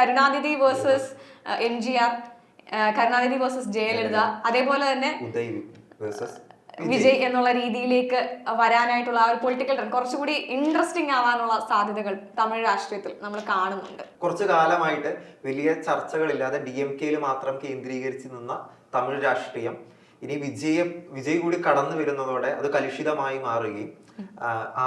Karunanidhi versus M G R Karunanidhi versus Jayalalithaa അതേപോലെ തന്നെ versus Vijay എന്നുള്ള രീതിയിലേക്ക് വരാനായിട്ടുള്ള ആ ഒരു പൊളിറ്റിക്കൽ കുറച്ചുകൂടി ഇൻട്രസ്റ്റിംഗ് ആവാനുള്ള സാധ്യതകൾ തമിഴ് രാഷ്ട്രീയത്തിൽ നമ്മൾ കാണുന്നുണ്ട്. കുറച്ചു കാലമായിട്ട് വലിയ ചർച്ചകളില്ലാതെ ഡി എം കെയിൽ മാത്രം കേന്ദ്രീകരിച്ച് നിന്ന തമിഴ് രാഷ്ട്രീയം ഇനി വിജയ വിജയ് കൂടി കടന്നു വരുന്നതോടെ അത് കലുഷിതമായി മാറുകയും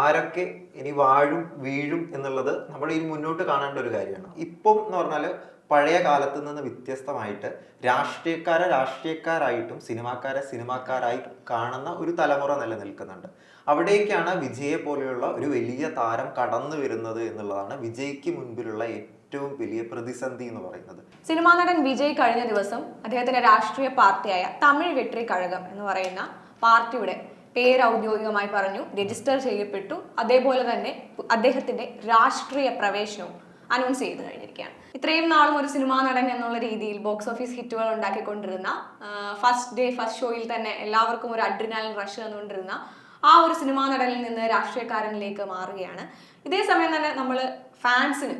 ആരൊക്കെ ഇനി വാഴും വീഴും എന്നുള്ളത് നമ്മൾ ഇനി മുന്നോട്ട് കാണേണ്ട ഒരു കാര്യമാണ്. ഇപ്പം എന്ന് പറഞ്ഞാൽ പഴയ കാലത്ത് നിന്ന് വ്യത്യസ്തമായിട്ട് രാഷ്ട്രീയക്കാരെ രാഷ്ട്രീയക്കാരായിട്ടും സിനിമാക്കാരെ സിനിമാക്കാരായി കാണുന്ന ഒരു തലമുറ നിലനിൽക്കുന്നുണ്ട്. അവിടേക്കാണ് വിജയെ പോലെയുള്ള ഒരു വലിയ താരം കടന്നു വരുന്നത് എന്നുള്ളതാണ് വിജയ്ക്ക് മുൻപിലുള്ള ഏറ്റവും വലിയ പ്രതിസന്ധി എന്ന് പറയുന്നത്. സിനിമാ നടൻ വിജയ് കഴിഞ്ഞ ദിവസം അദ്ദേഹത്തിന്റെ രാഷ്ട്രീയ പാർട്ടിയായ തമിഴ് വെട്രി കഴകം എന്ന് പറയുന്ന പാർട്ടിയുടെ പേര് ഔദ്യോഗികമായി പറഞ്ഞു രജിസ്റ്റർ ചെയ്യപ്പെട്ടു. അതേപോലെ തന്നെ അദ്ദേഹത്തിന്റെ രാഷ്ട്രീയ പ്രവേശനവും അനൗൺസ് ചെയ്ത് കഴിഞ്ഞിരിക്കുകയാണ്. ഇത്രയും നാളും ഒരു സിനിമാ നടൻ എന്നുള്ള രീതിയിൽ ബോക്സ് ഓഫീസ് ഹിറ്റുകൾ ഉണ്ടാക്കിക്കൊണ്ടിരുന്ന ഫസ്റ്റ് ഡേ ഫസ്റ്റ് ഷോയിൽ തന്നെ എല്ലാവർക്കും ഒരു അഡ്രിനാലിൻ റഷ് തന്നുകൊണ്ടിരുന്ന ആ ഒരു സിനിമാ നടനിൽ നിന്ന് രാഷ്ട്രീയക്കാരനിലേക്ക് മാറുകയാണ്. ഇതേ സമയം തന്നെ നമ്മൾ ഫാൻസിന്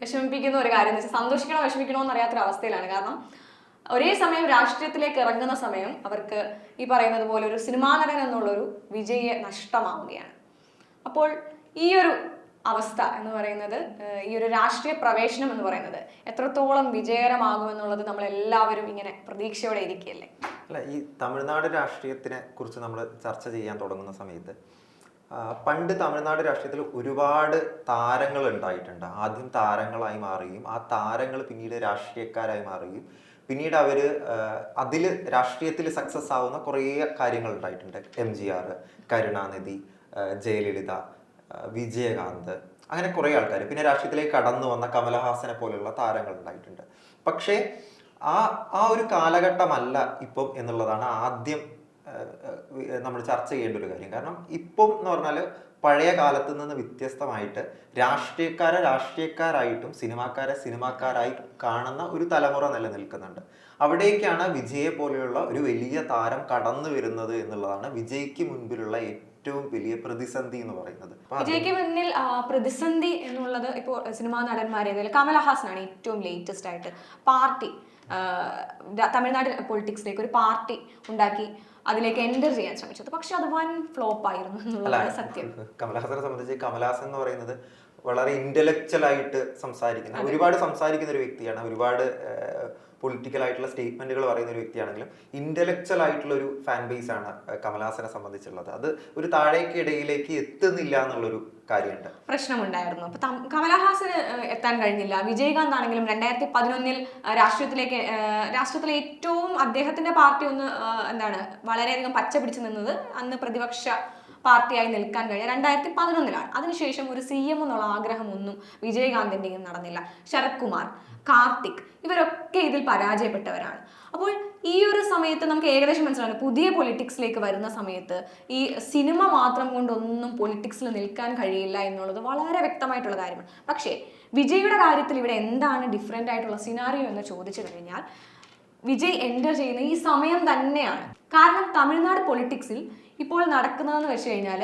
വിഷമിപ്പിക്കുന്ന ഒരു കാര്യം എന്ന് വെച്ചാൽ സന്തോഷിക്കണോ വിഷമിക്കണോ എന്നറിയാത്തൊരു അവസ്ഥയിലാണ് കാരണം ഒരേ സമയം രാഷ്ട്രീയത്തിലേക്ക് ഇറങ്ങുന്ന സമയം അവർക്ക് ഈ പറയുന്നത് പോലെ ഒരു സിനിമാ നടൻ എന്നുള്ളൊരു വിജയെ നഷ്ടമാവുകയാണ്. അപ്പോൾ ഈ ഒരു അവസ്ഥ എന്ന് പറയുന്നത് ഈ ഒരു രാഷ്ട്രീയ പ്രവേശനം എന്ന് പറയുന്നത് എത്രത്തോളം വിജയകരമാകുമെന്നുള്ളത് നമ്മൾ എല്ലാവരും ഇങ്ങനെ പ്രതീക്ഷയോടെ ഇരിക്കുകയല്ലേ? അല്ല ഈ തമിഴ്നാട് രാഷ്ട്രീയത്തിനെ കുറിച്ച് നമ്മൾ ചർച്ച ചെയ്യാൻ തുടങ്ങുന്ന സമയത്ത് പണ്ട് തമിഴ്നാട് രാഷ്ട്രീയത്തിൽ ഒരുപാട് താരങ്ങൾ ഉണ്ടായിട്ടുണ്ട്. ആദ്യം താരങ്ങളായി മാറുകയും ആ താരങ്ങൾ പിന്നീട് രാഷ്ട്രീയക്കാരായി മാറുകയും പിന്നീട് അവർ അതിൽ രാഷ്ട്രീയത്തിൽ സക്സസ് ആവുന്ന കുറേ കാര്യങ്ങൾ ഉണ്ടായിട്ടുണ്ട്. M G R Karunanidhi Jayalalithaa Vijayakanth അങ്ങനെ കുറേ ആൾക്കാർ പിന്നെ രാഷ്ട്രീയത്തിലേക്ക് കടന്നു വന്ന കമലഹാസനെ പോലെയുള്ള താരങ്ങൾ ഉണ്ടായിട്ടുണ്ട്. പക്ഷേ ആ ആ ഒരു കാലഘട്ടമല്ല ഇപ്പം എന്നുള്ളതാണ് ആദ്യം നമ്മൾ ചർച്ച ചെയ്യേണ്ട ഒരു കാര്യം. കാരണം ഇപ്പം എന്ന് പറഞ്ഞാൽ പഴയ കാലത്ത് നിന്ന് വ്യത്യസ്തമായിട്ട് രാഷ്ട്രീയക്കാരെ രാഷ്ട്രീയക്കാരായിട്ടും സിനിമാക്കാരെ സിനിമാക്കാരായി കാണുന്ന ഒരു തലമുറ നിലനിൽക്കുന്നുണ്ട്. അവിടേക്കാണ് വിജയെ പോലെയുള്ള ഒരു വലിയ താരം കടന്നു വരുന്നത് എന്നുള്ളതാണ് വിജയ്ക്ക് മുൻപിലുള്ള ഏറ്റവും വലിയ പ്രതിസന്ധി എന്ന് പറയുന്നത്. വിജയ്ക്ക് മുന്നിൽ പ്രതിസന്ധി എന്നുള്ളത് ഇപ്പോൾ സിനിമാ നടന്മാരെ കമലഹാസനാണ് ഏറ്റവും ലേറ്റസ്റ്റ് ആയിട്ട് പാർട്ടി തമിഴ്നാട് പൊളിറ്റിക്സിലേക്ക് ഒരു പാർട്ടി ഉണ്ടാക്കി അതിലേക്ക് എന്റർ ചെയ്യാൻ ശ്രമിച്ചത്. പക്ഷെ അത് വൻ ഫ്ലോപ്പ് ആയിരുന്നു എന്നുള്ളതാണ് സത്യം. കമലഹാസനെ സംബന്ധിച്ച് കമലഹാസൻ എന്ന് പറയുന്നത് വളരെ ഇന്റലക്ച്വൽ ആയിട്ട് സംസാരിക്കുന്ന ഒരുപാട് സംസാരിക്കുന്ന ഒരു വ്യക്തിയാണ്. ഒരുപാട് പൊളിറ്റിക്കൽ ആയിട്ടുള്ള സ്റ്റേറ്റ്മെന്റുകൾ പറയുന്ന ഒരു വ്യക്തിയാണെങ്കിലും ഇന്റലക്ച്വൽ ആയിട്ടുള്ള ഒരു ഫാൻ ബേസ് ആണ് കമലഹാസനെ സംബന്ധിച്ചുള്ളത്. അത് ഒരു താഴേക്കിടയിലേക്ക് എത്തുന്നില്ല എന്നുള്ളൊരു കാര്യമുണ്ട്. പ്രശ്നമുണ്ടായിരുന്നു. അപ്പൊ കമലഹാസന് എത്താൻ കഴിഞ്ഞില്ല. വിജയകാന്ത് ആണെങ്കിലും രണ്ടായിരത്തി പതിനൊന്നിൽ രാഷ്ട്രീയത്തിലേക്ക് രാഷ്ട്രീയത്തിലെ ഏറ്റവും അദ്ദേഹത്തിന്റെ പാർട്ടി ഒന്ന് എന്താണ് വളരെയധികം പച്ച പിടിച്ചു നിന്നത് അന്ന് പ്രതിപക്ഷ പാർട്ടിയായി നിൽക്കാൻ കഴിഞ്ഞ രണ്ടായിരത്തി പതിനൊന്നിലാണ് അതിനുശേഷം ഒരു സി എം എന്നുള്ള ആഗ്രഹമൊന്നും വിജയകാന്തിന്റെയും നടന്നില്ല. ശരത് കുമാർ കാർത്തിക് ഇവരൊക്കെ ഇതിൽ പരാജയപ്പെട്ടവരാണ്. അപ്പോൾ ഈ ഒരു സമയത്ത് നമുക്ക് ഏകദേശം മനസ്സിലാണ് പുതിയ പൊളിറ്റിക്സിലേക്ക് വരുന്ന സമയത്ത് ഈ സിനിമ മാത്രം കൊണ്ടൊന്നും പൊളിറ്റിക്സിൽ നിൽക്കാൻ കഴിയില്ല എന്നുള്ളത് വളരെ വ്യക്തമായിട്ടുള്ള കാര്യമാണ്. പക്ഷേ വിജയുടെ കാര്യത്തിൽ ഇവിടെ എന്താണ് ഡിഫറെന്റ് ആയിട്ടുള്ള സിനാറിയോ എന്ന് ചോദിച്ചു കഴിഞ്ഞാൽ വിജയ് എന്റർ ചെയ്യുന്ന ഈ സമയം തന്നെയാണ്. കാരണം തമിഴ്നാട് പൊളിറ്റിക്സിൽ ഇപ്പോൾ നടക്കുന്നതെന്ന് വെച്ച് കഴിഞ്ഞാൽ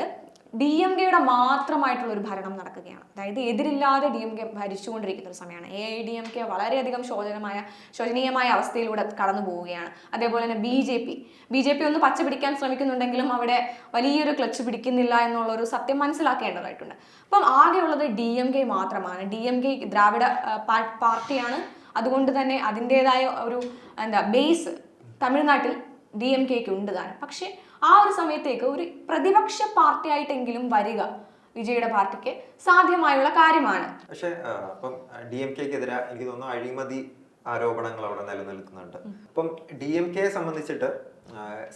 ഡി എം കെയുടെ മാത്രമായിട്ടുള്ള ഒരു ഭരണം നടക്കുകയാണ്. അതായത് എതിരില്ലാതെ ഡി എം കെ ഭരിച്ചുകൊണ്ടിരിക്കുന്ന ഒരു സമയമാണ്. A I D M K വളരെയധികം ശോചനമായ ശോചനീയമായ അവസ്ഥയിലൂടെ കടന്നു പോവുകയാണ്. അതേപോലെ തന്നെ B J P. B J P ഒന്ന് പച്ച പിടിക്കാൻ ശ്രമിക്കുന്നുണ്ടെങ്കിലും അവിടെ വലിയൊരു ക്ലച്ച് പിടിക്കുന്നില്ല എന്നുള്ളൊരു സത്യം മനസ്സിലാക്കേണ്ടതായിട്ടുണ്ട്. അപ്പം ആകെയുള്ളത് ഡി എം കെ മാത്രമാണ്. ഡി എം കെ ദ്രാവിഡ പാർട്ടിയാണ്. അതുകൊണ്ട് തന്നെ അതിന്റേതായ ഒരു എന്താ ബേസ് തമിഴ്നാട്ടിൽ ഡി എം കെക്ക് ഉണ്ട് താനും. പക്ഷേ ആ ഒരു സമയത്തേക്ക് ഒരു പ്രതിപക്ഷ പാർട്ടിയായിട്ടെങ്കിലും വരിക വിജയുടെ പാർട്ടിക്ക് സാധ്യമായുള്ള കാര്യമാണ്. പക്ഷേ അപ്പം ഡി എം കെക്കെതിരെ എനിക്ക് തോന്നുന്നു അഴിമതി ആരോപണങ്ങൾ അവിടെ നിലനിൽക്കുന്നുണ്ട്. അപ്പം ഡി എം കെയെ സംബന്ധിച്ചിട്ട്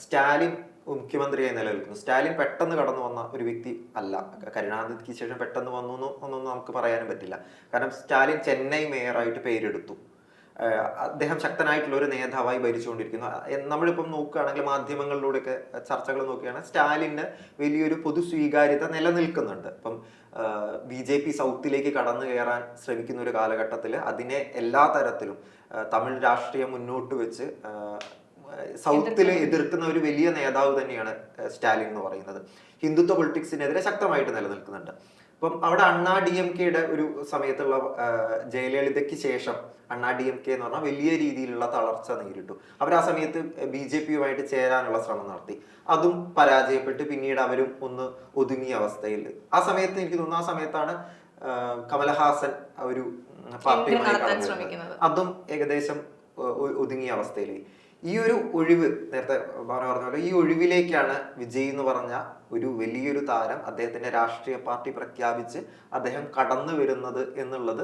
സ്റ്റാലിൻ മുഖ്യമന്ത്രിയായി നിലനിൽക്കുന്നു. സ്റ്റാലിൻ പെട്ടെന്ന് കടന്നു വന്ന ഒരു വ്യക്തി അല്ല. കരുണാനിധിക്ക് ശേഷം പെട്ടെന്ന് വന്നു എന്നൊന്നും നമുക്ക് പറയാനും പറ്റില്ല. കാരണം സ്റ്റാലിൻ ചെന്നൈ മേയറായിട്ട് പേരെടുത്തു. അദ്ദേഹം ശക്തനായിട്ടുള്ള ഒരു നേതാവായി ഭരിച്ചുകൊണ്ടിരിക്കുന്നു. നമ്മളിപ്പം നോക്കുകയാണെങ്കിൽ മാധ്യമങ്ങളിലൂടെയൊക്കെ ചർച്ചകൾ നോക്കുകയാണെങ്കിൽ സ്റ്റാലിന് വലിയൊരു പൊതു സ്വീകാര്യത നിലനിൽക്കുന്നുണ്ട്. ഇപ്പം ബി ജെ പി സൗത്തിലേക്ക് കടന്നു കയറാൻ ശ്രമിക്കുന്ന ഒരു കാലഘട്ടത്തിൽ അതിനെ എല്ലാ തരത്തിലും തമിഴ് രാഷ്ട്രീയം മുന്നോട്ട് വെച്ച് സൗത്തിൽ എതിർക്കുന്ന ഒരു വലിയ നേതാവ് തന്നെയാണ് സ്റ്റാലിൻ എന്ന് പറയുന്നത്. ഹിന്ദുത്വ പൊളിറ്റിക്സിനെതിരെ ശക്തമായിട്ട് നിലനിൽക്കുന്നുണ്ട്. അപ്പം അവിടെ അണ്ണാ ഡി എം കെയുടെ ഒരു സമയത്തുള്ള ജയലളിതയ്ക്ക് ശേഷം അണ്ണാ ഡി എം കെ എന്ന് പറഞ്ഞാൽ വലിയ രീതിയിലുള്ള തളർച്ച നേരിട്ടു. അവർ ആ സമയത്ത് ബി ജെ പിയുമായിട്ട് ചേരാനുള്ള ശ്രമം നടത്തി. അതും പരാജയപ്പെട്ട് പിന്നീട് അവരും ഒന്ന് ഒതുങ്ങിയ അവസ്ഥയിൽ. ആ സമയത്ത് എനിക്ക് തോന്നുന്നു ആ സമയത്താണ് കമലഹാസൻ ഒരു പാർട്ടിയുമായി. അതും ഏകദേശം ഒതുങ്ങിയ അവസ്ഥയിൽ ഈ ഒരു ഒഴിവ് നേരത്തെ പറഞ്ഞ പോലെ ഈ ഒഴിവിലേക്കാണ് വിജയ് എന്ന് പറഞ്ഞ ഒരു വലിയൊരു താരം അദ്ദേഹത്തിന്റെ രാഷ്ട്രീയ പാർട്ടി പ്രഖ്യാപിച്ച് അദ്ദേഹം കടന്നു വരുന്നത് എന്നുള്ളത്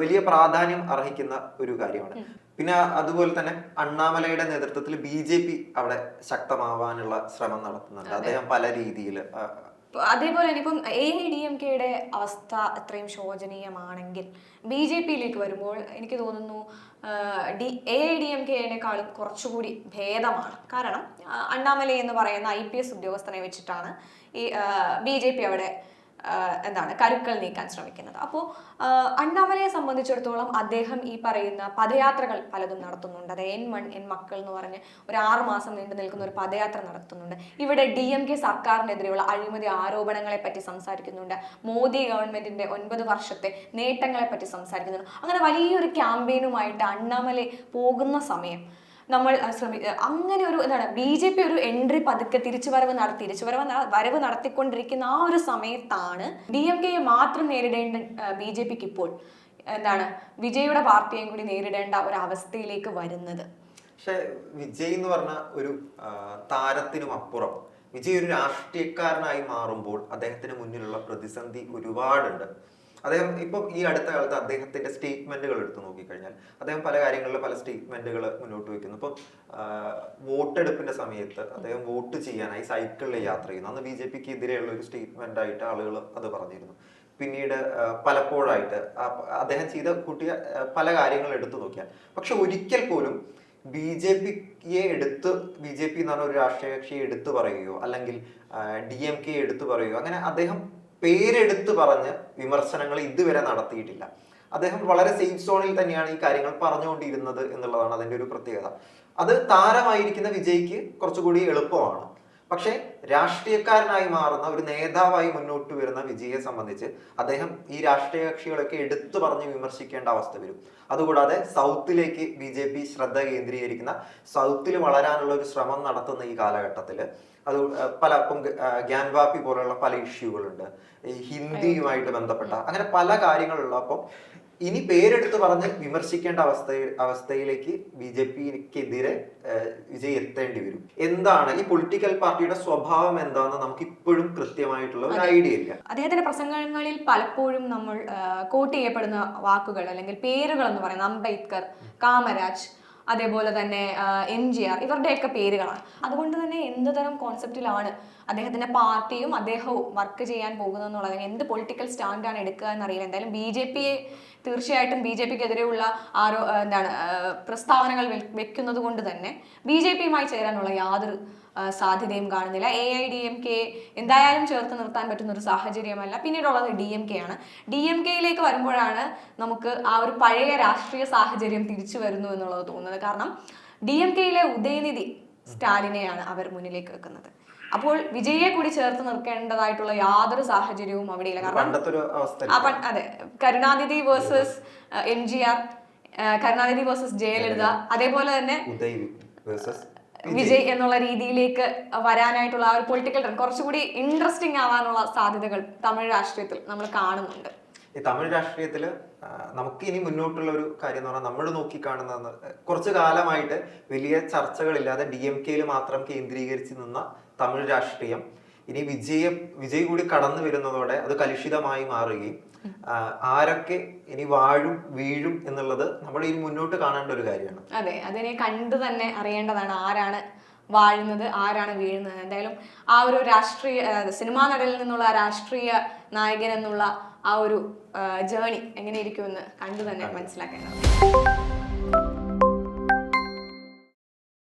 വലിയ പ്രാധാന്യം അർഹിക്കുന്ന ഒരു കാര്യമാണ്. പിന്നെ അതുപോലെ തന്നെ അണ്ണാമലയുടെ നേതൃത്വത്തിൽ ബി ജെ പി അവിടെ ശക്തമാവാനുള്ള ശ്രമം നടത്തുന്നുണ്ട്. അദ്ദേഹം പല രീതിയിൽ അതേപോലെ തന്നെ ഇപ്പം എ ഡി എം കെയുടെ അവസ്ഥ അത്രയും ശോചനീയമാണെങ്കിൽ ബി ജെ പിയിലേക്ക് വരുമ്പോൾ എനിക്ക് തോന്നുന്നു ഡി എ ഡി എം കെയേക്കാളും കുറച്ചുകൂടി ഭേദമാണ്. കാരണം അണ്ണാമലൈ എന്ന് പറയുന്ന ഐ പി എസ് ഉദ്യോഗസ്ഥനെ വെച്ചിട്ടാണ് ഈ ബി ജെ പി അവിടെ എന്താണ് കരുക്കൾ നീക്കാൻ ശ്രമിക്കുന്നത്. അപ്പോൾ അണ്ണാമലയെ സംബന്ധിച്ചിടത്തോളം അദ്ദേഹം ഈ പറയുന്ന പദയാത്രകൾ പലതും നടത്തുന്നുണ്ട്. അത് എൻ മൺ എൻ മക്കൾ എന്ന് പറഞ്ഞ് ഒരു ആറ് മാസം നീണ്ടു നിൽക്കുന്ന ഒരു പദയാത്ര നടത്തുന്നുണ്ട്. ഇവിടെ ഡി എം കെ സർക്കാരിനെതിരെയുള്ള അഴിമതി ആരോപണങ്ങളെ പറ്റി സംസാരിക്കുന്നുണ്ട്. മോദി ഗവൺമെന്റിന്റെ ഒൻപത് വർഷത്തെ നേട്ടങ്ങളെ പറ്റി സംസാരിക്കുന്നുണ്ട്. അങ്ങനെ വലിയൊരു ക്യാമ്പയിനുമായിട്ട് അണ്ണാമല പോകുന്ന സമയം നമ്മൾ ശ്രമി അങ്ങനെ ഒരു എന്താണ് ബി ജെ പി ഒരു എൻട്രി പതുക്കെ തിരിച്ചുവരവ് നടത്തി തിരിച്ചുവരവ് വരവ് നടത്തിക്കൊണ്ടിരിക്കുന്ന ആ ഒരു സമയത്താണ് ഡി എം കെയെ മാത്രം നേരിടേണ്ട ബി ജെ പിക്ക് ഇപ്പോൾ എന്താണ് വിജയുടെ പാർട്ടിയെയും കൂടി നേരിടേണ്ട ഒരു അവസ്ഥയിലേക്ക് വരുന്നത്. പക്ഷെ വിജയ് എന്ന് പറഞ്ഞ ഒരു താരത്തിനും അപ്പുറം വിജയ് ഒരു രാഷ്ട്രീയക്കാരനായി മാറുമ്പോൾ അദ്ദേഹത്തിന് മുന്നിലുള്ള പ്രതിസന്ധി ഒരുപാടുണ്ട്. അദ്ദേഹം ഇപ്പം ഈ അടുത്ത കാലത്ത് അദ്ദേഹത്തിന്റെ സ്റ്റേറ്റ്മെന്റുകൾ എടുത്തു നോക്കിക്കഴിഞ്ഞാൽ അദ്ദേഹം പല കാര്യങ്ങളിലും പല സ്റ്റേറ്റ്മെന്റുകൾ മുന്നോട്ട് വെക്കുന്നു. ഇപ്പം വോട്ടെടുപ്പിന്റെ സമയത്ത് അദ്ദേഹം വോട്ട് ചെയ്യാനായി സൈക്കിളിൽ യാത്ര ചെയ്യുന്നു. അന്ന് ബി ജെ പിക്ക് എതിരെയുള്ള ഒരു സ്റ്റേറ്റ്മെന്റ് ആയിട്ട് ആളുകൾ അത് പറഞ്ഞിരുന്നു. പിന്നീട് പലപ്പോഴായിട്ട് അദ്ദേഹം ചെയ്ത കൂട്ടിയ പല കാര്യങ്ങൾ എടുത്തു നോക്കിയാൽ. പക്ഷെ ഒരിക്കൽ പോലും ബി ജെ പിയെ എടുത്ത് ബി ജെ പി എന്ന് പറഞ്ഞ ഒരു രാഷ്ട്രീയ കക്ഷിയെ എടുത്തു പറയുകയോ അല്ലെങ്കിൽ ഡി എം കെ എടുത്തു പറയുകയോ അങ്ങനെ അദ്ദേഹം പേരെടുത്ത് പറഞ്ഞ് വിമർശനങ്ങൾ ഇതുവരെ നടത്തിയിട്ടില്ല. അദ്ദേഹം വളരെ സേഫ് സോണിൽ തന്നെയാണ് ഈ കാര്യങ്ങൾ പറഞ്ഞുകൊണ്ടിരുന്നത് എന്നുള്ളതാണ് അതിന്റെ ഒരു പ്രത്യേകത. അത് താരമായിരിക്കുന്ന വിജയ്ക്ക് കുറച്ചുകൂടി എളുപ്പമാണ്. പക്ഷേ രാഷ്ട്രീയക്കാരനായി മാറുന്ന ഒരു നേതാവായി മുന്നോട്ട് വരുന്ന വിജയെ സംബന്ധിച്ച് അദ്ദേഹം ഈ രാഷ്ട്രീയ കക്ഷികളൊക്കെ എടുത്തു പറഞ്ഞ് വിമർശിക്കേണ്ട അവസ്ഥ വരും. അതുകൂടാതെ സൗത്തിലേക്ക് ബി ജെ പി ശ്രദ്ധ കേന്ദ്രീകരിക്കുന്ന സൗത്തിൽ വളരാനുള്ള ഒരു ശ്രമം നടത്തുന്ന ഈ കാലഘട്ടത്തിൽ അത് പല ഇപ്പം ഗ്യാൻവാപ്പി പോലുള്ള പല ഇഷ്യൂകളുണ്ട്. ഈ ഹിന്ദിയുമായിട്ട് ബന്ധപ്പെട്ട അങ്ങനെ പല കാര്യങ്ങളുള്ളപ്പോൾ ഇനി പേരെടുത്ത് പറഞ്ഞ് വിമർശിക്കേണ്ട അവസ്ഥ അവസ്ഥയിലേക്ക് ബി ജെ പിക്കെതിരെ വിജയ് എത്തേണ്ടി വരും. എന്താണ് ഈ പൊളിറ്റിക്കൽ പാർട്ടിയുടെ സ്വഭാവം എന്താണെന്ന് നമുക്ക് ഇപ്പോഴും കൃത്യമായിട്ടുള്ള ഒരു ഐഡിയ ഇല്ല. അദ്ദേഹത്തിന്റെ പ്രസംഗങ്ങളിൽ പലപ്പോഴും നമ്മൾ കോട്ട് ചെയ്യപ്പെടുന്ന വാക്കുകൾ അല്ലെങ്കിൽ പേരുകൾ എന്ന് പറയുന്നത് അംബേദ്കർ കാമരാജ് അതേപോലെ തന്നെ എം ജി ആർ ഇവരുടെയൊക്കെ പേരുകളാണ്. അതുകൊണ്ട് തന്നെ എന്ത് തരം കോൺസെപ്റ്റിലാണ് അദ്ദേഹത്തിന്റെ പാർട്ടിയും അദ്ദേഹവും വർക്ക് ചെയ്യാൻ പോകുന്നതെന്നുള്ളത്? എന്ത് പൊളിറ്റിക്കൽ സ്റ്റാൻഡാണ് എടുക്കുക എന്നറിയില്ല. എന്തായാലും ബി ജെ പിയെ തീർച്ചയായിട്ടും ബി ജെ പിക്കെതിരെയുള്ള ആരോ എന്താണ് പ്രസ്താവനകൾ വെക്കുന്നത് കൊണ്ട് തന്നെ ബി ജെ പിയുമായി ചേരാനുള്ള യാതൊരു സാധ്യതയും കാണുന്നില്ല. A I D M K എന്തായാലും ചേർത്ത് നിർത്താൻ പറ്റുന്ന ഒരു സാഹചര്യമല്ല. പിന്നീടുള്ളത് ഡി എം കെ ആണ്. ഡി എം കെയിലേക്ക് വരുമ്പോഴാണ് നമുക്ക് ആ ഒരു പഴയ രാഷ്ട്രീയ സാഹചര്യം തിരിച്ചു വരുന്നു എന്നുള്ളത് തോന്നുന്നത്. കാരണം ഡി എം കെയിലെ ഉദയനിധി സ്റ്റാലിനെയാണ് അവർ മുന്നിലേക്ക് വെക്കുന്നത്. അപ്പോൾ വിജയെ കൂടി ചേർത്ത് നിർക്കേണ്ടതായിട്ടുള്ള യാതൊരു സാഹചര്യവും അവിടെയില്ല. കാരണം അതെ. Karunanidhi versus M G R Karunanidhi versus Jayalalithaa അതേപോലെ തന്നെ വിജയ് എന്നുള്ള രീതിയിലേക്ക് വരാനായിട്ടുള്ള ആ ഒരു പൊളിറ്റിക്കൽ കുറച്ചുകൂടി ഇൻട്രസ്റ്റിംഗ് ആവാനുള്ള സാധ്യതകൾ തമിഴ് രാഷ്ട്രീയത്തിൽ നമ്മൾ കാണുന്നുണ്ട്. ഈ തമിഴ് രാഷ്ട്രീയത്തിൽ നമുക്ക് ഇനി മുന്നോട്ടുള്ള ഒരു കാര്യം എന്ന് പറഞ്ഞാൽ നമ്മൾ നോക്കിക്കാണുന്ന കുറച്ചു കാലമായിട്ട് വലിയ ചർച്ചകളില്ലാതെ ഡി എം കെയിൽ മാത്രം കേന്ദ്രീകരിച്ച് നിന്ന തമിഴ് രാഷ്ട്രീയം ഇനി വിജയ വിജയ് കൂടി കടന്നു വരുന്നതോടെ അത് കലുഷിതമായി മാറുകയും ആരൊക്കെ ഇനി വാഴും വീഴും എന്നുള്ളത് നമ്മൾ ഇനി മുന്നോട്ട് കാണേണ്ട ഒരു കാര്യമാണ്. അതെ അതിനെ കണ്ടു തന്നെ അറിയേണ്ടതാണ് ആരാണ് വാഴുന്നത് ആരാണ് വീഴുന്നത്. എന്തായാലും ആ ഒരു രാഷ്ട്രീയ സിനിമാ നടനിൽ നിന്നുള്ള രാഷ്ട്രീയ നായകൻ എന്നുള്ള ആ ഒരു ജേണി എങ്ങനെയിരിക്കുമെന്ന് കണ്ടു തന്നെ മനസ്സിലാക്കേണ്ടത്